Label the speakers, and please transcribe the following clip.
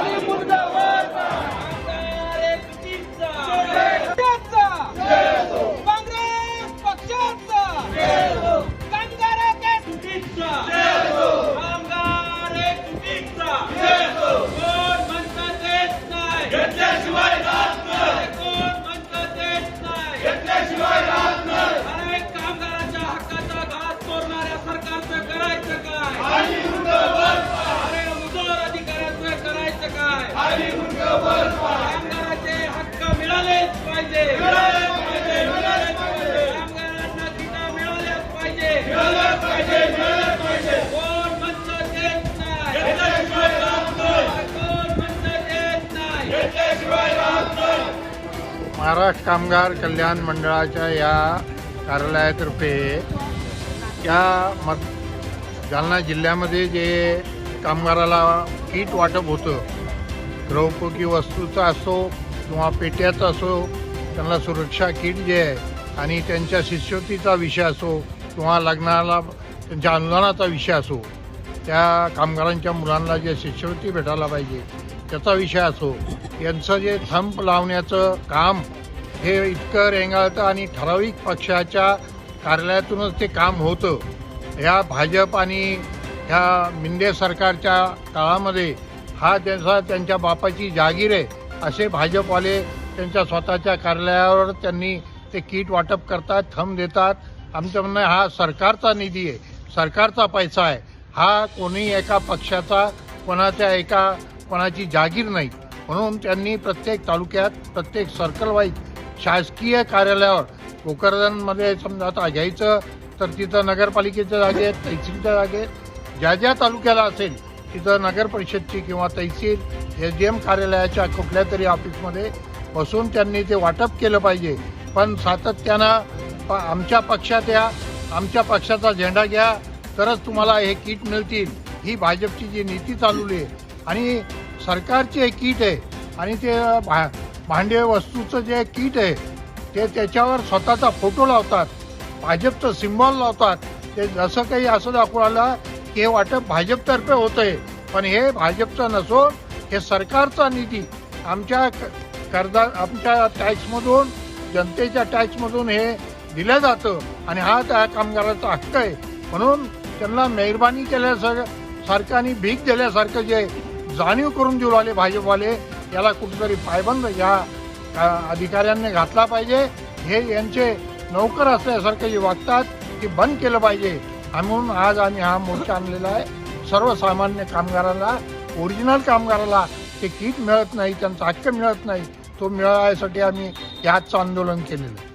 Speaker 1: Ali Murdawa! Maharashtra कामगार कल्याण मंडळाच्या या कार्यालयातर्फे या मत जालना जिल्ह्यामध्ये जे कामगाराला किट वाटप होतं गृहोपयोगी वस्तूचा असो किंवा पेट्याचा असो त्यांना सुरक्षा किट जे आहे आणि त्यांच्या शिष्यवृत्तीचा विषय असो किंवा लग्नाला त्यांच्या अनुदानाचा विषय असो त्या कामगारांच्या मुलांना जे शिष्यवृत्ती भेटायला पाहिजे त्याचा विषय असो. यांचं जे थंप लावण्याचं काम हे इतकं रेंगाळतं आणि ठराविक पक्षाच्या कार्यालयातूनच ते काम होतं. ह्या भाजप आणि ह्या मिंदे सरकारच्या काळामध्ये हा त्यांचा त्यांच्या बापाची जागीर आहे. असे भाजपवाले त्यांच्या स्वतःच्या कार्यालयावर त्यांनी ते किट वाटप करतात थंब देतात. आमचं म्हणणं हा सरकारचा निधी आहे. सरकारचा पैसा आहे. हा कोणी एका पक्षाचा कोणाच्या एका कोणाची जागीर नाही. म्हणून त्यांनी प्रत्येक तालुक्यात प्रत्येक सर्कल वाईज शासकीय कार्यालयावर कोकरदनमध्ये समजा आता घ्यायचं तर तिथं नगरपालिकेच्या जागेत तहसीलच्या जागेत ज्या ज्या तालुक्याला असेल तिथं नगर परिषदची किंवा तहसील एस डी एम कार्यालयाच्या कुठल्या तरी ऑफिसमध्ये बसून त्यांनी ते वाटप केलं पाहिजे. पण सातत्यानं प आमच्या पक्षात या आमच्या पक्षाचा झेंडा घ्या तरच तुम्हाला हे किट मिळतील. ही भाजपची जी नीती चालवली आहे. आणि सरकारचे किट आहे. आणि ते भा भांडे वस्तूचं जे किट आहे ते त्याच्यावर स्वतःचा फोटो लावतात. भाजपचं सिम्बॉल लावतात. ते जसं काही असं दाखवून आलं की हे वाटप भाजपतर्फे होतंय. पण हे भाजपचं नसून हे सरकारचा निधी. आमच्या क- कर्जा आमच्या टॅक्समधून जनतेच्या टॅक्समधून हे दिलं जातं. आणि हा त्या कामगाराचा हक्क आहे. म्हणून त्यांना मेहरबानी केल्यासारखं सारखं आणि भीक दिल्यासारखं जे जाणीव करून देऊ लागले भाजपवाले. याला कुठेतरी पायबंद या अधिकाऱ्यांनी घातला पाहिजे. हे यांचे नौकर असल्यासारखं जे वागतात ते बंद केलं पाहिजे. म्हणून आज आम्ही हा मोर्चा आणलेला आहे. सर्वसामान्य कामगाराला ओरिजिनल कामगाराला ते किट मिळत नाही त्यांचा हक्क मिळत नाही तो मिळायसाठी आम्ही याचं आंदोलन केलेलं आहे.